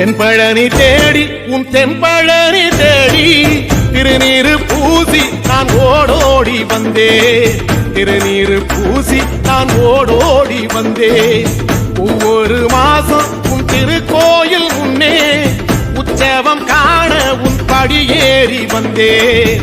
தென்பழனி தேடி உன் தென்பழனி தேடி திருநீரு பூசி நான் ஓடோடி வந்தேன் திருநீரு பூசி நான் ஓடோடி வந்தேன் ஒவ்வொரு மாசம் உன் திருக்கோயில் முன்னே உற்சவம் காண உன் படியேறி வந்தேன்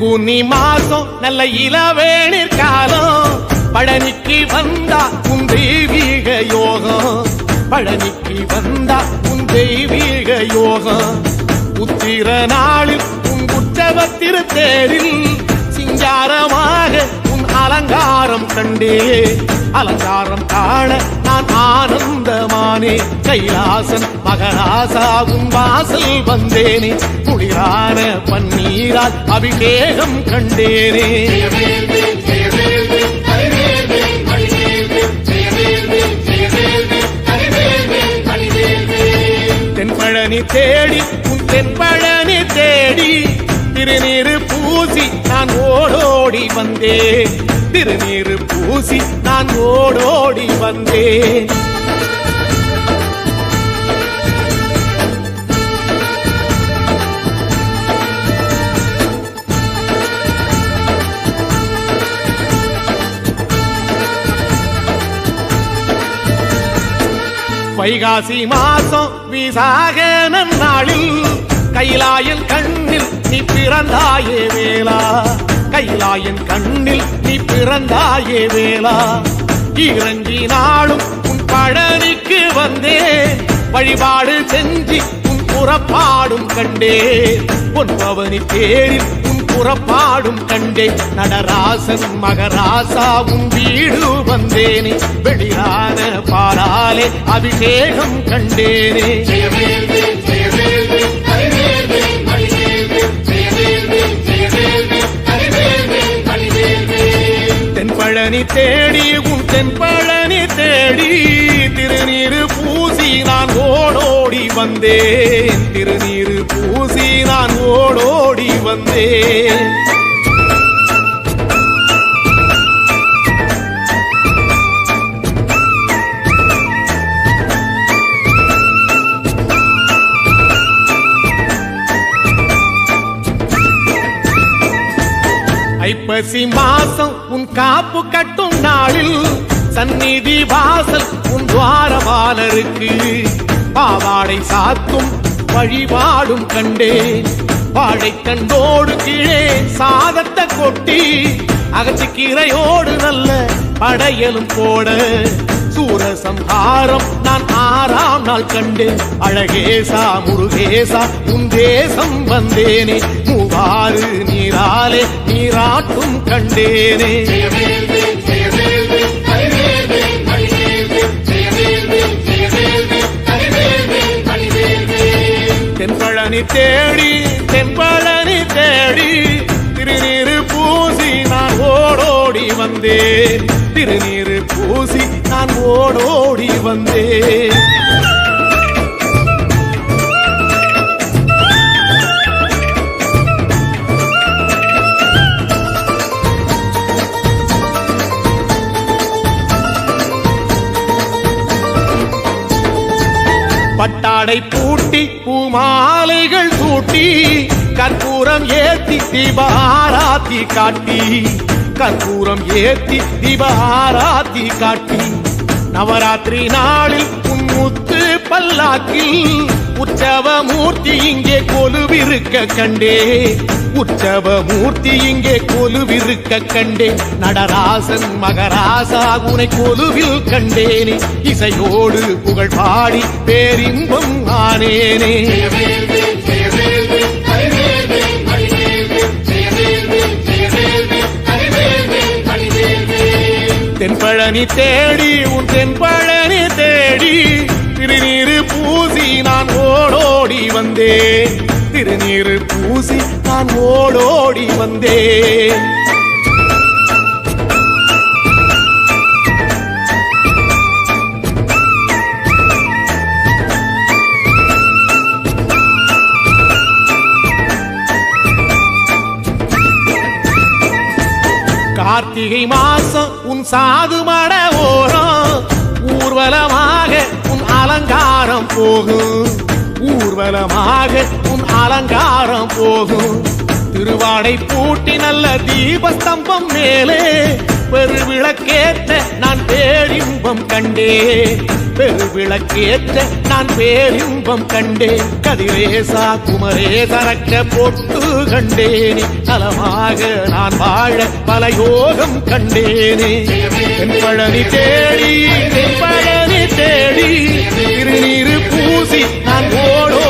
பங்குனி மாசம் நல்ல இளவேணிற் காலம். பழனிக்கு வந்தா உன் தெய்வீக யோகம். பழனிக்கு வந்தா உன் தெய்வீக யோகம். உத்திர நாளில் உன் உற்சவ திருத்தேரில் சிங்காரமா கண்டே. அலங்காரம் காண நான் ஆனந்தமானே. கைலாசன் மகராசாவும் வாசல் வந்தேனே. குளிரான பன்னீரால் அபிஷேகம் கண்டேனே. தென்பழனி தேடி உன் தென்பழனி தேடி. திருநீரு பூசி நான் ஓடோடி வந்தேன் திருநீரு பூசி நான் ஓடோடி வந்தேன் வைகாசி மாசம் விசாக நாளில் கைலாயன் கண்ணில் நீ பிறந்தாயே வேளா. கைலாயன் கண்ணில் நீ பிறந்தாயே வேளா. இறங்கி நாளும் உன் பழனிக்கு வந்தே. வழிபாடு செஞ்சு உன் புறப்பாடும் கண்டே. உன் பவனி தேரில் உன் புறப்பாடும் கண்டே. நடராசன் மகராசா உன் வீடு வந்தேனே. வெளியான பாராலே அபிஷேகம் கண்டேனே. பழனி தேடி உன் தென்பழனி தேடி திருநீரு பூசி நான் ஓடோடி வந்தேன். திருநீரு பூசி நான் ஓடோடி வந்தேன். ஐப்பசி மாசம் உன் காப்பு கட்டும் நாளில் சந்நிதி வாசல் உன் துவாரபாலருக்கு. பாவாடை சாத்தும் வழிபாடும் கண்டேன். வாழைத்தண்டோடு கீழே சாதத்தை கொட்டி அகச்சிக்கீரையோடு நல்ல படையலும் போட. சூரசம்ஹாரம் நான் ஆறாம் நாள் கண்டேன். அழகேசா முருகேசா உன் தேசம் வந்தேனே. ஆறு நீராலே நீராட்டும் கண்டேனே. தென்பழனி தேடி தென்பழனி தேடி திருநீரு பூசி நான் ஓடோடி வந்தேன். திருநீரு பூசி நான் ஓடோடி வந்தேன். பட்டாடை பூட்டி பூமாலைகள் சூட்டி கற்பூரம் ஏத்தி தீபாராத்தி காட்டி. கற்பூரம் ஏத்தி தீபாராத்தி காட்டி. நவராத்திரி நாளில் உன் முத்து பல்லாக்கில் உற்சவ மூர்த்தி இங்கே கொலுவிருக்க கண்டே. உற்சவ மூர்த்தி இங்கே கொலுவிருக்க கண்டேன் நடராசன் மகராசா உனை கொலுவில் கண்டேனே. இசையோடு புகழ் பாடி பேரின்பம் ஆனேனே. தென்பழனி தேடி உன் தென்பழனி தேடி திருநீரு பூசி நான் ஓடோடி வந்தேன். திருநீர் பூசி நான் ஓடோடி வந்தேன். கார்த்திகை மாசம் உன் சாது மட ஓரம் ஊர்வலமாக உன் அலங்காரம் போகும். ஊர்வலமாக உன் அலங்காரம் போகும். திருவாடை பூட்டி நல்ல தீபஸ்தம்பம் மேலே. பெருவிளக்கேற்ற நான் பேரின்பம் கண்டே பெருவிளக்கேற்ற நான் பேரின்பம் கண்டே கதிரேசா குமரே தரக்க பொட்டு கண்டேனே. நலமாக நான் வாழ பல யோகம் கண்டேனே. பழனி தேடி தேடி திருநீரு பூசி நான் ஓடோ